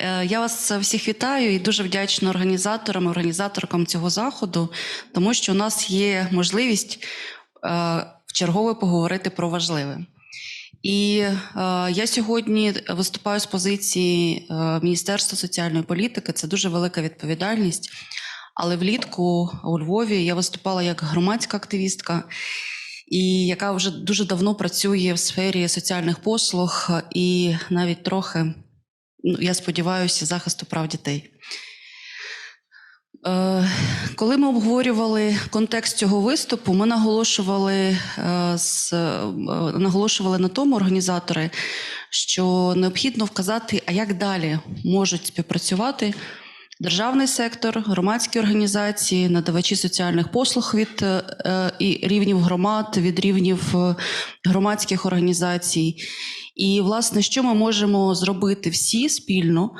Е, Я вас всіх вітаю і дуже вдячна організаторам, організаторкам цього заходу, тому що у нас є можливість е, вчергове поговорити про важливе. І е, я сьогодні виступаю з позиції Міністерства соціальної політики. Це дуже велика відповідальність. Але влітку у Львові я виступала як громадська активістка, і яка вже дуже давно працює в сфері соціальних послуг і навіть трохи, я сподіваюся, захисту прав дітей. Е, Коли ми обговорювали контекст цього виступу, ми наголошували, е, е, наголошували на тому організатори, що необхідно вказати, а як далі можуть співпрацювати державний сектор, громадські організації, надавачі соціальних послуг від і рівнів громад, від рівнів громадських організацій. І, власне, що ми можемо зробити всі спільно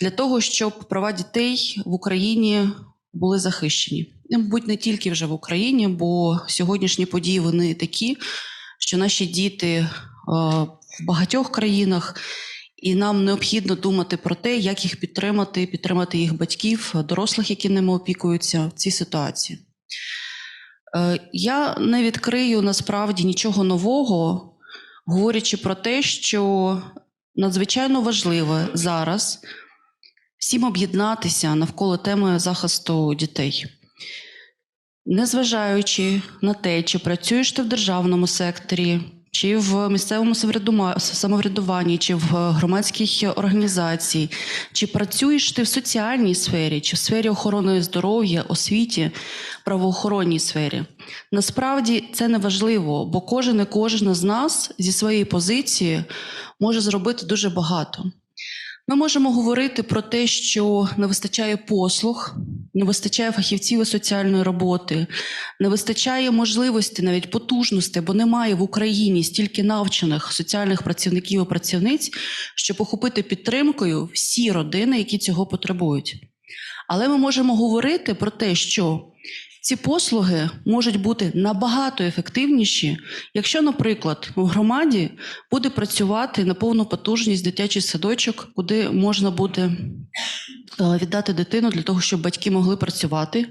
для того, щоб права дітей в Україні були захищені. Мабуть, не тільки вже в Україні, бо сьогоднішні події вони такі, що наші діти е, в багатьох країнах, і нам необхідно думати про те, як їх підтримати, підтримати їх батьків, дорослих, які ними опікуються в цій ситуації. Е, Я не відкрию насправді нічого нового, говорячи про те, що надзвичайно важливо зараз всім об'єднатися навколо теми захисту дітей. Незважаючи на те, чи працюєш ти в державному секторі, чи в місцевому самоврядуванні, чи в громадській організації, чи працюєш ти в соціальній сфері, чи в сфері охорони здоров'я, освіті, правоохоронній сфері. Насправді це не важливо, бо кожен і кожна з нас зі своєї позиції може зробити дуже багато. Ми можемо говорити про те, що не вистачає послуг, не вистачає фахівців із соціальної роботи, не вистачає можливості, навіть потужності, бо немає в Україні стільки навчених соціальних працівників і працівниць, щоб охопити підтримкою всі родини, які цього потребують. Але ми можемо говорити про те, що ці послуги можуть бути набагато ефективніші, якщо, наприклад, в громаді буде працювати на повну потужність дитячий садочок, куди можна буде е, віддати дитину для того, щоб батьки могли працювати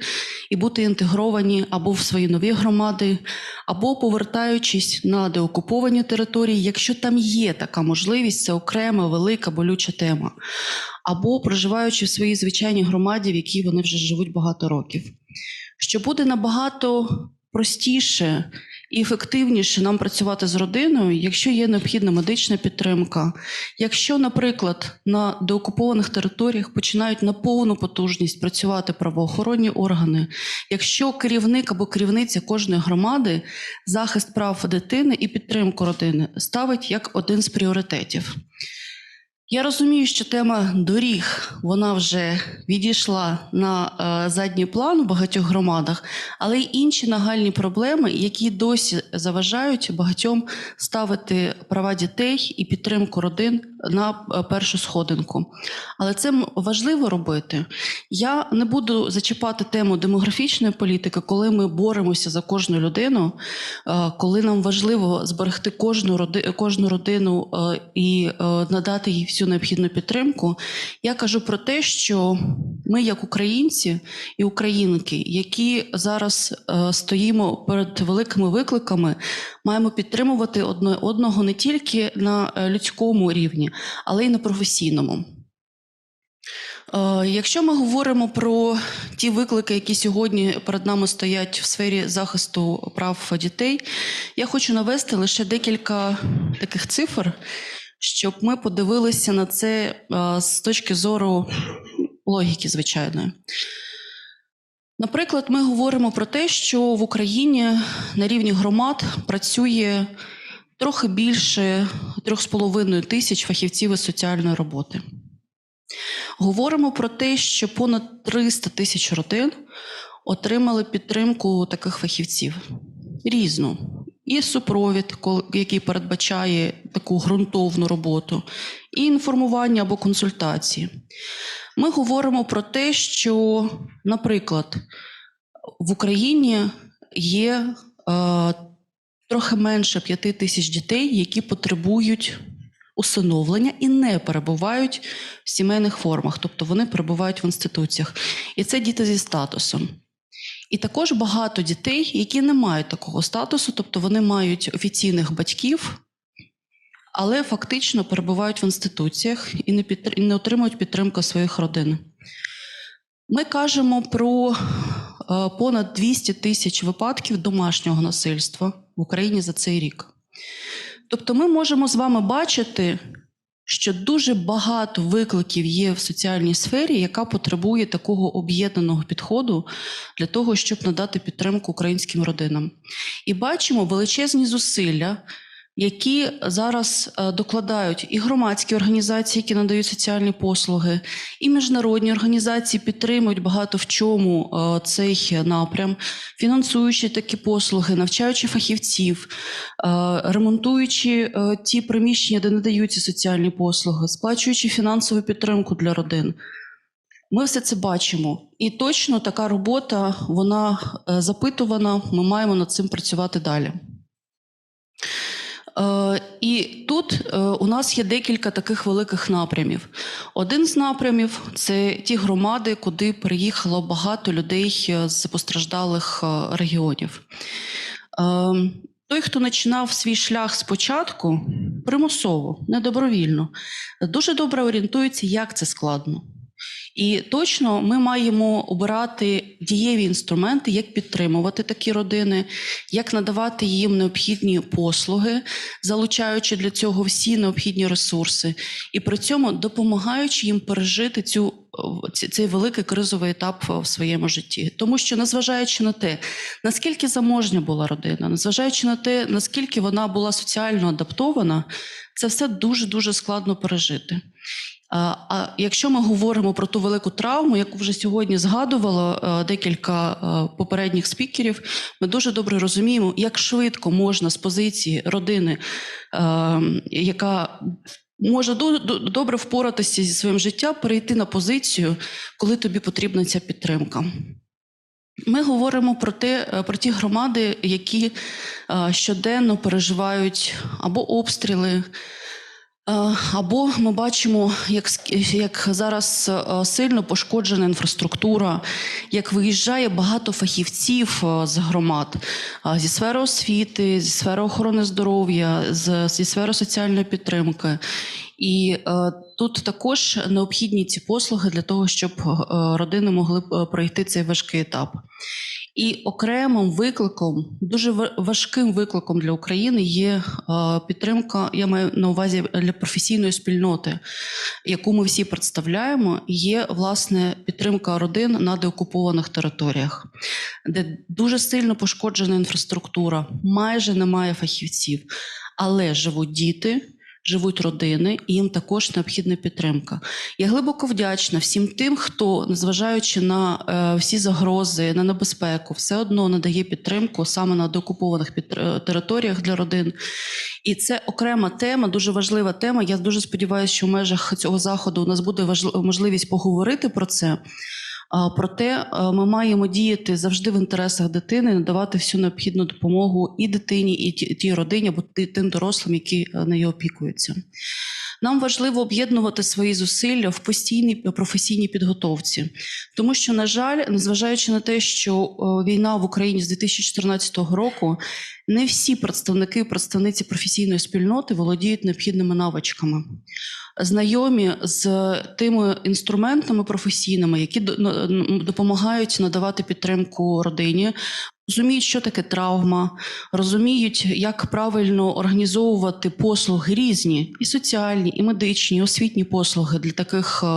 і бути інтегровані або в свої нові громади, або повертаючись на деокуповані території, якщо там є така можливість, це окрема велика болюча тема, або проживаючи в своїй звичайній громаді, в якій вони вже живуть багато років що буде набагато простіше і ефективніше нам працювати з родиною, якщо є необхідна медична підтримка. Якщо, наприклад, на деокупованих територіях починають на повну потужність працювати правоохоронні органи, якщо керівник або керівниця кожної громади захист прав дитини і підтримку родини ставить як один з пріоритетів. Я розумію, що тема доріг вона вже відійшла на е, задній план у багатьох громадах, але й інші нагальні проблеми, які досі заважають багатьом ставити права дітей і підтримку родин на е, першу сходинку. Але це важливо робити. Я не буду зачіпати тему демографічної політики, коли ми боремося за кожну людину, е, коли нам важливо зберегти кожну роди, кожну родину і надати їй всю необхідну підтримку. Я кажу про те, що ми, як українці і українки, які зараз е, стоїмо перед великими викликами, маємо підтримувати одне одного не тільки на е, людському рівні, але й на професійному. Е, Якщо ми говоримо про ті виклики, які сьогодні перед нами стоять в сфері захисту прав дітей, я хочу навести лише декілька таких цифр, щоб ми подивилися на це е, з точки зору логіки звичайної. Наприклад, ми говоримо про те, що в Україні на рівні громад працює трохи більше 3,5 тисяч фахівців із соціальної роботи. Говоримо про те, що понад 300 тисяч родин отримали підтримку таких фахівців різну. І супровід, який передбачає таку ґрунтовну роботу, і інформування або консультації. Ми говоримо про те, що, наприклад, в Україні є е, трохи менше 5 тисяч дітей, які потребують усиновлення і не перебувають в сімейних формах, тобто вони перебувають в інституціях. І це діти зі статусом. І також багато дітей, які не мають такого статусу, тобто вони мають офіційних батьків, але фактично перебувають в інституціях і не, підтр... і не отримують підтримку своїх родин. Ми кажемо про е, понад 200 тисяч випадків домашнього насильства в Україні за цей рік. Тобто, ми можемо з вами бачити, що дуже багато викликів є в соціальній сфері, яка потребує такого об'єднаного підходу для того, щоб надати підтримку українським родинам. І бачимо величезні зусилля, які зараз е, докладають і громадські організації, які надають соціальні послуги, і міжнародні організації підтримують багато в чому е, цей напрям, фінансуючи такі послуги, навчаючи фахівців, е, ремонтуючи ті приміщення, де надаються соціальні послуги, сплачуючи фінансову підтримку для родин. Ми все це бачимо, і точно така робота вона запитувана. Ми маємо над цим працювати далі. Е, І тут е, у нас є декілька таких великих напрямів. Один з напрямів це ті громади, куди приїхало багато людей е, з постраждалих регіонів. Той, хто починав свій шлях спочатку, примусово, недобровільно, дуже добре орієнтується, як це складно. І точно ми маємо обирати дієві інструменти, як підтримувати такі родини, як надавати їм необхідні послуги, залучаючи для цього всі необхідні ресурси, і при цьому допомагаючи їм пережити цю цей великий кризовий етап в своєму житті. Тому що, незважаючи на те, наскільки заможня була родина, незважаючи на те, наскільки вона була соціально адаптована, це все дуже дуже складно пережити. А, якщо ми говоримо про ту велику травму, яку вже сьогодні згадувало е, декілька е, попередніх спікерів, ми дуже добре розуміємо, як швидко можна з позиції родини, е, яка може до- до- добре впоратися зі своїм життям, перейти на позицію, коли тобі потрібна ця підтримка. Ми говоримо про те, про ті громади, які щоденно переживають або обстріли, Або ми бачимо, як, як зараз е, сильно пошкоджена інфраструктура, як виїжджає багато фахівців е, з громад е, зі сфери освіти, зі сфери охорони здоров'я, зі сфери соціальної підтримки. І е, тут також необхідні ці послуги для того, щоб е, родини могли е, пройти цей важкий етап. І окремим викликом, дуже важким викликом для України є е, підтримка. Я маю на увазі для професійної спільноти, яку ми всі представляємо. Є власне підтримка родин на деокупованих територіях, де дуже сильно пошкоджена інфраструктура, майже немає фахівців, але живуть діти. Живуть родини, і їм також необхідна підтримка. Я глибоко вдячна всім тим, хто, незважаючи на е, всі загрози, на небезпеку, все одно надає підтримку саме на деокупованих під- е, територіях для родин. І це окрема тема, дуже важлива тема. Я дуже сподіваюся, що в межах цього заходу у нас буде можливість поговорити про це. Проте е, ми маємо діяти завжди в інтересах дитини, надавати всю необхідну допомогу і дитині, і тій родині, або тим дорослим, які е, нею опікуються. Нам важливо об'єднувати свої зусилля в постійній професійній підготовці, тому що, на жаль, незважаючи на те, що е, війна в Україні з 2014 року, не всі представники і представниці професійної спільноти володіють необхідними навичками. Знайомі з тими інструментами професійними, які допомагають надавати підтримку родині, розуміють, що таке травма, розуміють, як правильно організовувати послуги різні, і соціальні, і медичні, і освітні послуги для таких е,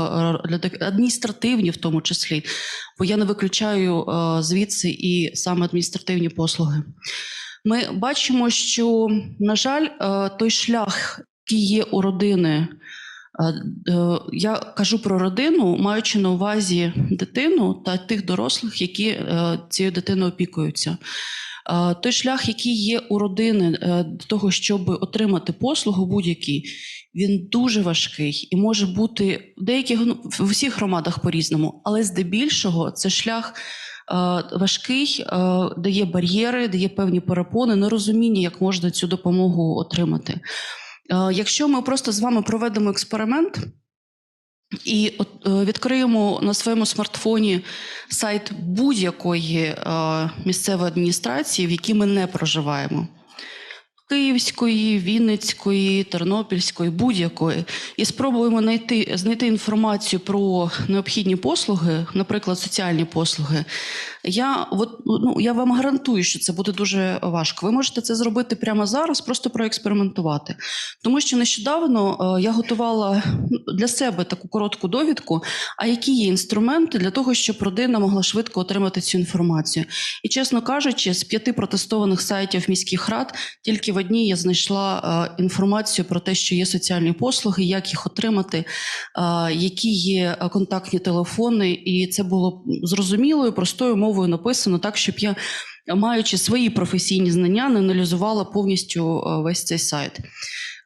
для так- адміністративні, в тому числі, бо я не виключаю е, звідси і саме адміністративні послуги. Ми бачимо, що, на жаль, е, той шлях, який є у родини. Е, е, Я кажу про родину, маючи на увазі дитину та тих дорослих, які е, цією дитиною опікуються. Той шлях, який є у родини для того, щоб отримати послугу будь-який, він дуже важкий і може бути в деяких ну, в усіх громадах по-різному, але здебільшого це шлях важкий, дає бар'єри, дає певні перепони, нерозуміння, як можна цю допомогу отримати. Е, Якщо ми просто з вами проведемо експеримент і е, відкриємо на своєму смартфоні сайт будь-якої е, місцевої адміністрації, в якій ми не проживаємо. Київської, Вінницької, Тернопільської, будь-якої, і спробуємо знайти, знайти інформацію про необхідні послуги, наприклад, соціальні послуги. Я, от, ну, я вам гарантую, що це буде дуже важко. Ви можете це зробити прямо зараз, просто проекспериментувати. Тому що нещодавно е, я готувала ну, для себе таку коротку довідку, а які є інструменти для того, щоб родина могла швидко отримати цю інформацію. І чесно кажучи, з п'яти протестованих сайтів міських рад тільки в одній я знайшла е, інформацію про те, що є соціальні послуги, як їх отримати, е, які є контактні телефони, і це було зрозумілою, простою мовою написано так, щоб я, маючи свої професійні знання, не аналізувала повністю е, весь цей сайт.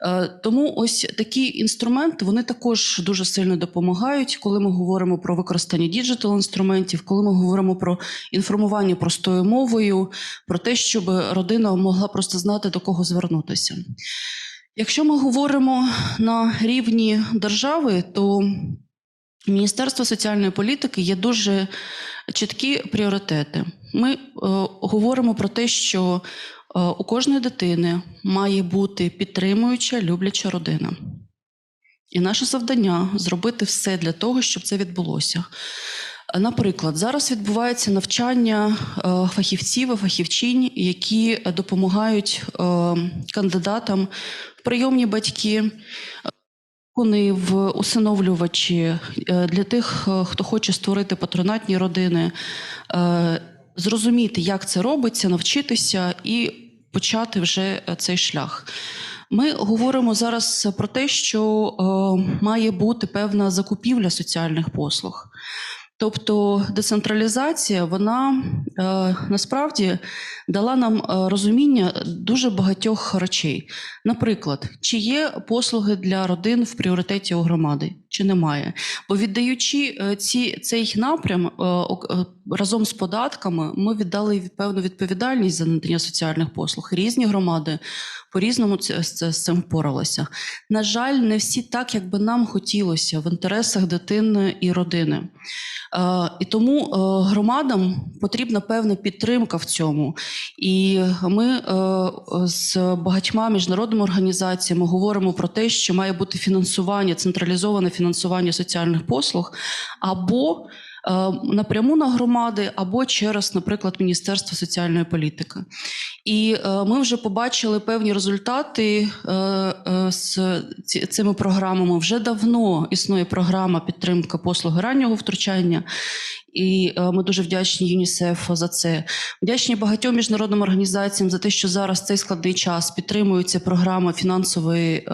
Е, Тому ось такі інструменти вони також дуже сильно допомагають, коли ми говоримо про використання діджитал інструментів, коли ми говоримо про інформування простою мовою, про те, щоб родина могла просто знати до кого звернутися. Якщо ми говоримо на рівні держави, то Міністерство соціальної політики є дуже чіткі пріоритети. Ми е, говоримо про те, що е, у кожної дитини має бути підтримуюча, любляча родина. І наше завдання зробити все для того, щоб це відбулося. Наприклад, зараз відбувається навчання е, фахівців і фахівчинь, які допомагають е, кандидатам в прийомні батьки, вони в усиновлювачі е, для тих, е, хто хоче створити патронатні родини, е, зрозуміти, як це робиться, навчитися і почати вже цей шлях. Ми говоримо зараз про те, що має бути певна закупівля соціальних послуг. Тобто децентралізація, вона е, насправді дала нам е, розуміння дуже багатьох речей. Наприклад, чи є послуги для родин в пріоритеті у громади, чи немає. Бо віддаючи е, ці, цей напрям е, е, разом з податками, ми віддали певну відповідальність за надання соціальних послуг. Різні громади по-різному це, це, з цим впоралися. На жаль, не всі так, як би нам хотілося в інтересах дитини і родини. І тому громадам потрібна певна підтримка в цьому. І ми з багатьма міжнародними організаціями говоримо про те, що має бути фінансування, централізоване фінансування соціальних послуг або е, напряму на громади, або через, наприклад, Міністерство соціальної політики. І е, ми вже побачили певні результати е, з цими програмами. Вже давно існує програма підтримка послуги раннього втручання. І е, ми дуже вдячні ЮНІСЕФ за це. Вдячні багатьом міжнародним організаціям за те, що зараз цей складний час підтримується програма фінансової, е,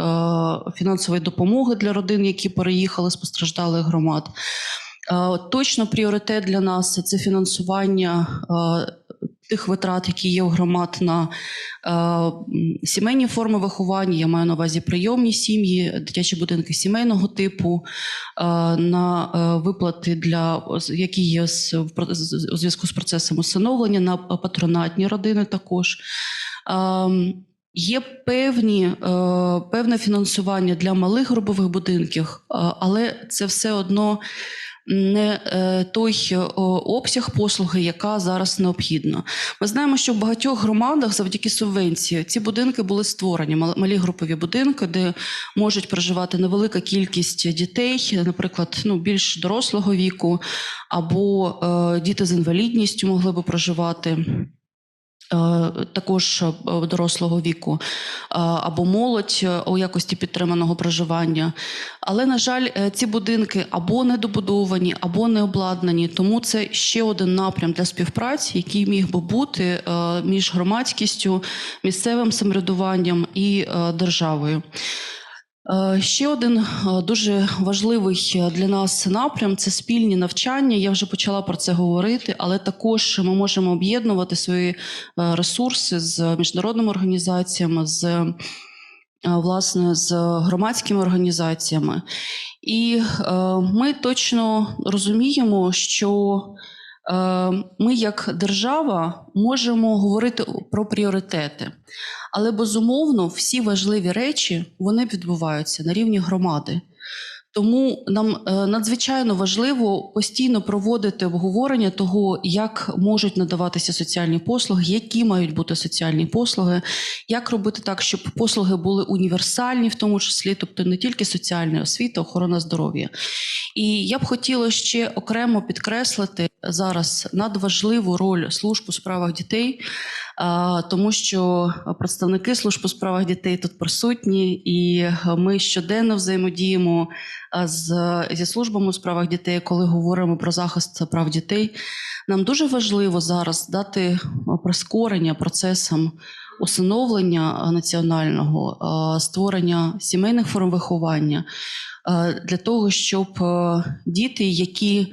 фінансової допомоги для родин, які переїхали з постраждалих громад. Е, Точно пріоритет для нас це фінансування тих витрат, які є у громад на е, сімейні форми виховання. Я маю на увазі прийомні сім'ї, дитячі будинки сімейного типу, е, на е, виплати для які є з- у зв'язку з процесом усиновлення, на патронатні родини також. Ем, Є певні, е, певне фінансування для малих групових будинків, е, але це все одно не е, той е, обсяг послуги, яка зараз необхідна. Ми знаємо, що в багатьох громадах завдяки субвенції ці будинки були створені, мал- малі групові будинки, де можуть проживати невелика кількість дітей, наприклад, ну, більш дорослого віку, або е, діти з інвалідністю могли би проживати. Е, Також е, дорослого віку, е, або молодь у якості підтриманого проживання. Але, на жаль, ці будинки або недобудовані, або не обладнані. Тому це ще один напрям для співпраці, який міг би бути між громадськістю, місцевим самоврядуванням і державою. Е, Ще один е, дуже важливий е, для нас напрям це спільні навчання. Я вже почала про це говорити, але також ми можемо об'єднувати свої ресурси з міжнародними організаціями, з власне з громадськими організаціями. І ми точно розуміємо, що ми, як держава, можемо говорити про пріоритети. Але безумовно всі важливі речі вони відбуваються на рівні громади. Тому нам е, надзвичайно важливо постійно проводити обговорення того, як можуть надаватися соціальні послуги, які мають бути соціальні послуги, як робити так, щоб послуги були універсальні, в тому числі, тобто не тільки соціальна освіта, охорона здоров'я. І я б хотіла ще окремо підкреслити зараз надважливу роль служб у справах дітей, тому що представники служб у справах дітей тут присутні, і ми щоденно взаємодіємо з, зі службами у справах дітей, коли говоримо про захист прав дітей. Нам дуже важливо зараз дати прискорення процесам усиновлення національного, створення сімейних форм виховання е, для того, щоб е, діти, які е,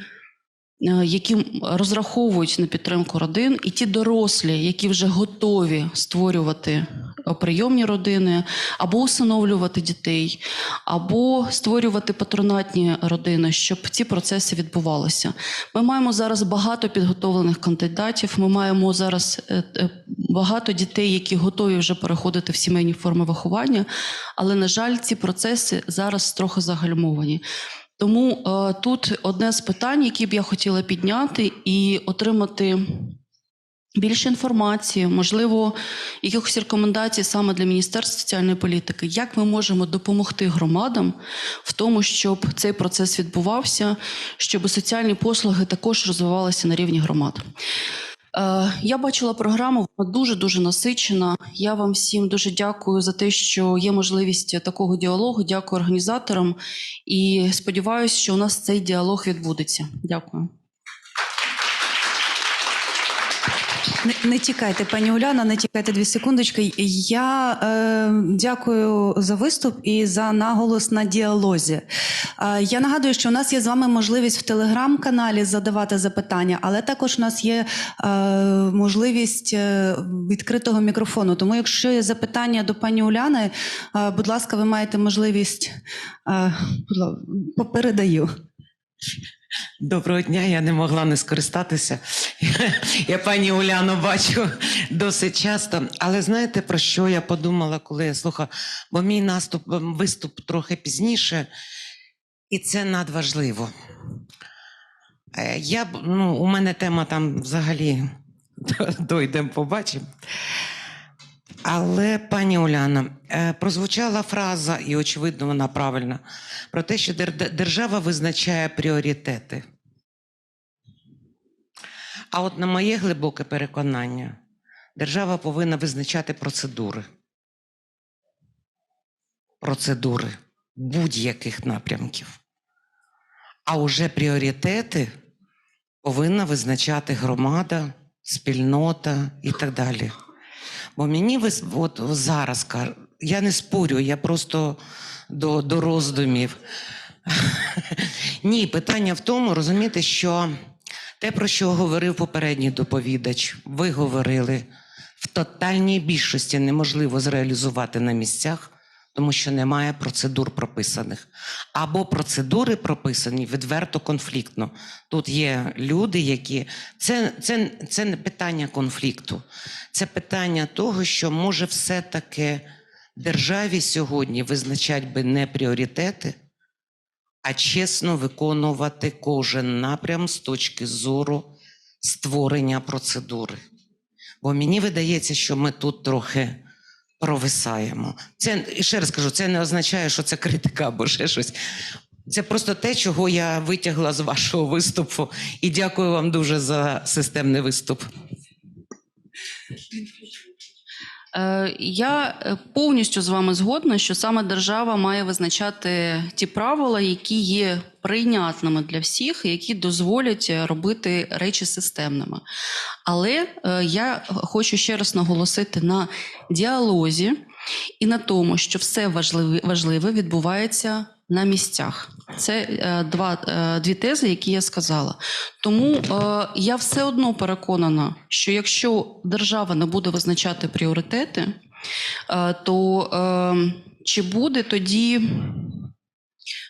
які розраховують на підтримку родин, і ті дорослі, які вже готові створювати е, прийомні родини, або усиновлювати дітей, або створювати патронатні родини, щоб ці процеси відбувалися. Ми маємо зараз багато підготовлених кандидатів. Ми маємо зараз е, е, багато дітей, які готові вже переходити в сімейні форми виховання, але на жаль, ці процеси зараз трохи загальмовані. Тому е, тут одне з питань, які б я хотіла підняти і отримати більше інформації, можливо, якихось рекомендацій саме для Міністерства соціальної політики, як ми можемо допомогти громадам в тому, щоб цей процес відбувався, щоб соціальні послуги також розвивалися на рівні громад. Е, Я бачила програму, вона дуже дуже насичена. Я вам всім дуже дякую за те, що є можливість такого діалогу. Дякую організаторам і сподіваюся, що у нас цей діалог відбудеться. Дякую. Не, тікайте, пані Уляна, не тікайте дві секундочки. Я е, дякую за виступ і за наголос на діалозі. Е, я нагадую, що у нас є з вами можливість в телеграм-каналі задавати запитання, але також у нас є е, можливість е, відкритого мікрофону. Тому, якщо є запитання до пані Уляни, е, будь ласка, ви маєте можливість е, попередаю. Доброго дня, я не могла не скористатися. Я пані Уляну бачу досить часто. Але знаєте, про що я подумала, коли я слухала? Бо мій наступ, виступ трохи пізніше, і це надважливо. Е, Я, ну, у мене тема там взагалі дойдемо, побачимо. Але, пані Уляна, е, прозвучала фраза, і очевидно, вона правильна, про те, що держава визначає пріоритети. А от на моє глибоке переконання, держава повинна визначати процедури. Процедури будь-яких напрямків. А уже пріоритети повинна визначати громада, спільнота і так далі. Бо мені вис- от зараз кар- я не спорю, я просто до, до роздумів. Ні, питання в тому, розумієте, що те, про що говорив попередній доповідач, ви говорили, в тотальній більшості неможливо зреалізувати на місцях, тому що немає процедур прописаних. Або процедури прописані відверто конфліктно. Тут є люди, які. Це, це, це не питання конфлікту, це питання того, що може все-таки державі сьогодні визначати би не пріоритети, а чесно виконувати кожен напрям з точки зору створення процедури. Бо мені видається, що ми тут трохи провисаємо. Це ще раз кажу, це не означає, що це критика або ще щось. Це просто те, чого я витягла з вашого виступу. І дякую вам дуже за системний виступ. Е, Я е, повністю з вами згодна, що саме держава має визначати ті правила, які є прийнятними для всіх, які дозволять е, робити речі системними. Але я хочу ще раз наголосити на діалозі і на тому, що все важливе відбувається на місцях. Це е, два, е, дві тези, які я сказала. Тому е, я все одно переконана, що якщо держава не буде визначати пріоритети, то чи буде тоді,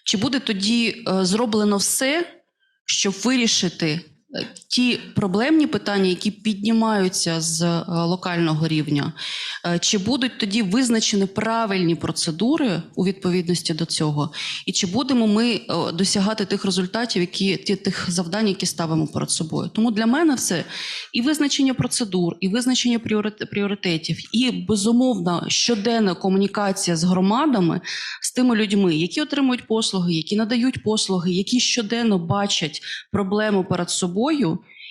чи буде тоді зроблено все, щоб вирішити ті проблемні питання, які піднімаються з е, локального рівня, е, чи будуть тоді визначені правильні процедури у відповідності до цього, і чи будемо ми е, досягати тих результатів, які тих завдань, які ставимо перед собою? Тому для мене все і визначення процедур, і визначення пріорит- пріоритетів, і безумовно щоденна комунікація з громадами, з тими людьми, які отримують послуги, які надають послуги, які щоденно бачать проблему перед собою,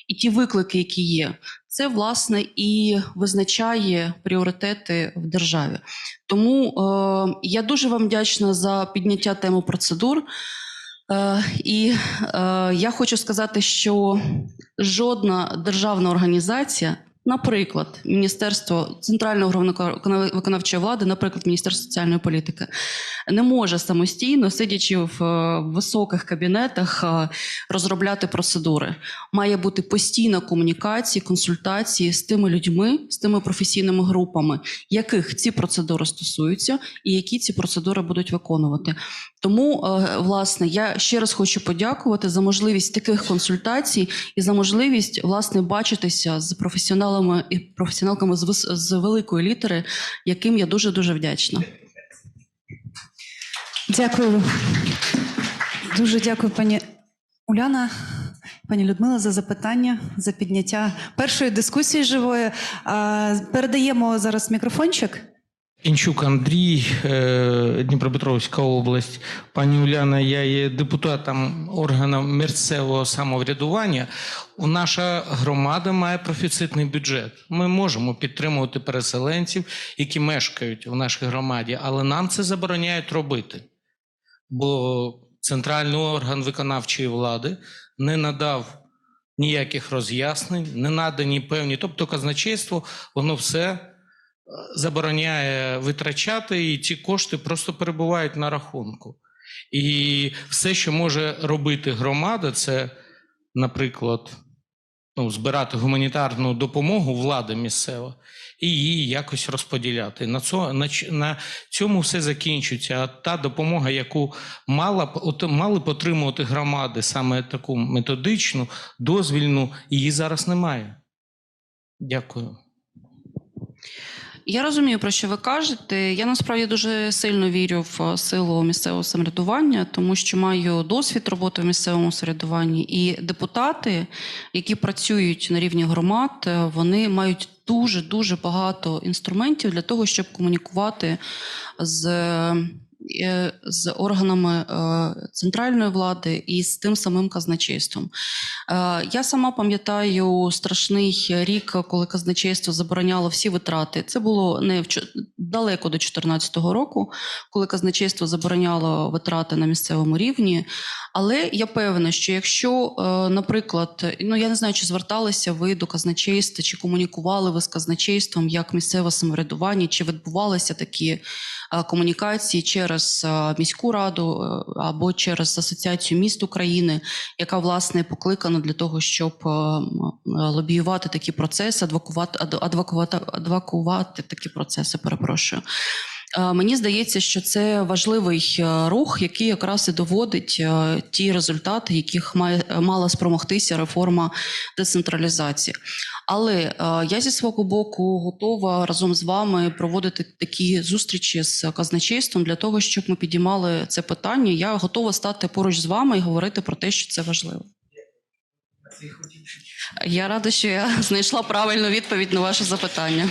і ті виклики, які є, це власне і визначає пріоритети в державі. Тому е, я дуже вам вдячна за підняття теми процедур. Е, і е, я хочу сказати, що жодна державна організація, наприклад, Міністерство центрального виконавчої влади, наприклад, Міністерство соціальної політики, не може самостійно, сидячи в е, високих кабінетах, е, розробляти процедури. Має бути постійна комунікація, консультації з тими людьми, з тими професійними групами, яких ці процедури стосуються, і які ці процедури будуть виконувати. Тому, е, власне, я ще раз хочу подякувати за можливість таких консультацій і за можливість власне бачитися з професіоналами і професіоналками з, з великої літери, яким я дуже дуже вдячна. Дякую. Дуже дякую, пані Уляна, пані Людмила, за запитання, за підняття першої дискусії живої. Передаємо зараз мікрофончик. Інчук Андрій, е, Дніпропетровська область. Пані Уляна, я є депутатом органу місцевого самоврядування. Наша громада має профіцитний бюджет. Ми можемо підтримувати переселенців, які мешкають в нашій громаді, але нам це забороняють робити. Бо центральний орган виконавчої влади не надав ніяких роз'яснень, не надані певні, тобто казначейство, воно все забороняє витрачати, і ці кошти просто перебувають на рахунку. І все, що може робити громада, це, наприклад, ну, збирати гуманітарну допомогу влади місцева і її якось розподіляти. На, цьо, на, на цьому все закінчується. А та допомога, яку мала, от, мали б отримувати громади, саме таку методичну, дозвільну, її зараз немає. Дякую. Я розумію, про що ви кажете. Я насправді дуже сильно вірю в силу місцевого самоврядування, тому що маю досвід роботи в місцевому самоврядуванні. І депутати, які працюють на рівні громад, вони мають дуже дуже багато інструментів для того, щоб комунікувати з. З органами е, центральної влади і з тим самим казначейством. Е, Я сама пам'ятаю страшний рік, коли казначейство забороняло всі витрати. Це було не в далеко до 2014 року, коли казначейство забороняло витрати на місцевому рівні. Але я певна, що якщо, е, наприклад, ну я не знаю, чи зверталися ви до казначейства, чи комунікували ви з казначейством як місцеве самоврядування, чи відбувалися такі комунікації через е, міську раду е, або через асоціацію міст України, яка власне покликана для того, щоб е, лобіювати такі процеси, адвокувати, адвокувати, адвокувати такі процеси. Перепрошую. Мені здається, що це важливий рух, який якраз і доводить ті результати, яких має мала спромогтися реформа децентралізації. Але е, я зі свого боку готова разом з вами проводити такі зустрічі з казначейством для того, щоб ми підіймали це питання. Я готова стати поруч з вами і говорити про те, що це важливо. Я рада, що я знайшла правильну відповідь на ваше запитання.